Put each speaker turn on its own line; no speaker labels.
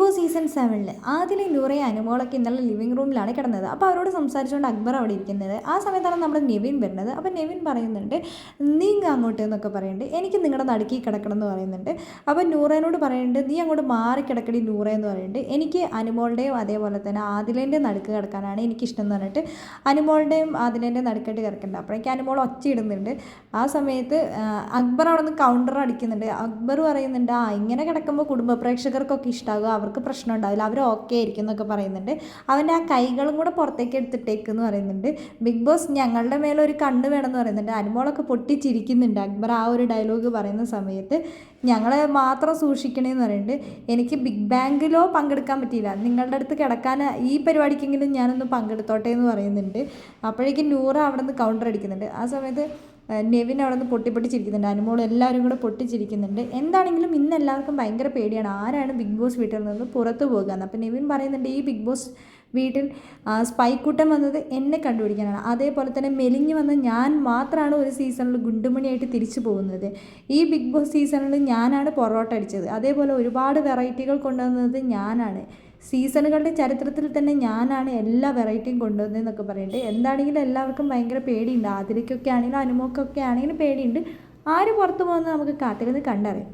Boss season സെവനിൽ ആദ്യം നൂറയും അനുമോളൊക്കെ ഇന്നലെ ലിവിംഗ് റൂമിലാണ് കിടന്നത്. അപ്പോൾ അവരോട് സംസാരിച്ചുകൊണ്ട് അക്ബർ അവിടെ ഇരിക്കുന്നത്. ആ സമയത്താണ് നമ്മുടെ നെവിൻ വരുന്നത്. അപ്പോൾ നെവിൻ പറയുന്നുണ്ട് നീങ്ങ അങ്ങോട്ട് എന്നൊക്കെ പറയുന്നുണ്ട്. എനിക്ക് നിങ്ങളുടെ നടുക്കി കിടക്കണം എന്ന് പറയുന്നുണ്ട്. അപ്പോൾ നൂറേനോട് പറയുന്നുണ്ട് നീ അങ്ങോട്ട് മാറി കിടക്കടി നൂറ എന്ന് പറയുന്നുണ്ട്. എനിക്ക് അനുമോളുടെയും അതേപോലെ തന്നെ ആദിലേന്റെ നടുക്ക് കിടക്കാനാണ് എനിക്കിഷ്ടം എന്ന് പറഞ്ഞിട്ട് അനുമോളുടെയും ആദിലേന്റെ നടുക്കായിട്ട് കിടക്കുന്നുണ്ട്. അപ്പോഴേക്കും അനുമോൾ ഒച്ച ഇടുന്നുണ്ട്. ആ സമയത്ത് അക്ബർ അവിടെ നിന്ന് കൗണ്ടർ അടിക്കുന്നുണ്ട്. അക്ബർ പറയുന്നുണ്ട് ആ ഇങ്ങനെ കിടക്കുമ്പോൾ കുടുംബ പ്രേക്ഷകർക്കൊക്കെ ഇഷ്ടമാകും അവർക്ക് പ്രശ്നം ഉണ്ടാവില്ല അവർ ഓക്കെ ആയിരിക്കും എന്നൊക്കെ പറയുന്നുണ്ട്. അവന്റെ ആ കൈകളും കൂടെ പുറത്തേക്ക് എടുത്തിട്ടേക്ക് എന്ന് പറയുന്നുണ്ട്. ബിഗ് ബോസ് ഞങ്ങളുടെ മേലെ ഒരു കണ്ണ് വേണമെന്ന് പറയുന്നുണ്ട്. അനുമോളൊക്കെ പൊട്ടിച്ചിരിക്കുന്നുണ്ട്. അക്ബർ ആ ഒരു ഡയലോഗ് പറയുന്ന സമയത്ത് ഞങ്ങളെ മാത്രം സൂക്ഷിക്കണേന്ന് പറയുന്നുണ്ട്. എനിക്ക് ബിഗ് ബാങ്കിലോ പങ്കെടുക്കാൻ പറ്റിയില്ല. നിങ്ങളുടെ അടുത്ത് കിടക്കാൻ ഈ പരിപാടിക്കെങ്കിലും ഞാനൊന്ന് പങ്കെടുത്തോട്ടെ എന്ന് പറയുന്നുണ്ട്. അപ്പോഴേക്കും നൂറ് അവിടെ നിന്ന് കൗണ്ടർ അടിക്കുന്നുണ്ട്. ആ സമയത്ത് നെവിൻ അവിടെ നിന്ന് പൊട്ടി പൊട്ടിച്ചിരിക്കുന്നുണ്ട് അനുമോൾ എല്ലാവരും കൂടെ പൊട്ടിച്ചിരിക്കുന്നുണ്ട്. എന്താണെങ്കിലും ഇന്ന് എല്ലാവർക്കും ഭയങ്കര പേടിയാണ്. ആരാണ് ബിഗ് ബോസ് വീട്ടിൽ നിന്ന് പുറത്തു പോകുക എന്ന്. അപ്പോൾ നെവിൻ പറയുന്നുണ്ട് ഈ ബിഗ് ബോസ് വീട്ടിൽ സ്പൈക്കൂട്ടം വന്നത് എന്നെ കണ്ടുപിടിക്കാനാണ്. അതേപോലെ തന്നെ മെലിഞ്ഞു വന്ന ഞാൻ മാത്രമാണ് ഒരു സീസണിൽ ഗുണ്ടുമണിയായിട്ട് തിരിച്ചു പോകുന്നത്. ഈ ബിഗ് ബോസ് സീസണിൽ ഞാനാണ് പൊറോട്ട അടിച്ചത്. അതേപോലെ ഒരുപാട് വെറൈറ്റികൾ കൊണ്ടുവന്നത് ഞാനാണ്. സീസണുകളുടെ ചരിത്രത്തിൽ തന്നെ ഞാനാണ് എല്ലാ വെറൈറ്റിയും കൊണ്ടുവന്നതെന്നൊക്കെ പറയുന്നുണ്ട് എന്താണെങ്കിലും എല്ലാവർക്കും ഭയങ്കര പേടിയുണ്ട്. ആതിരയ്ക്കൊക്കെ ആണെങ്കിലും അനുമോക്കൊക്കെ ആണെങ്കിലും പേടിയുണ്ട്. ആര് പുറത്തു പോകുന്നത് നമുക്ക് കാത്തിരുന്ന് കണ്ടറിയാം.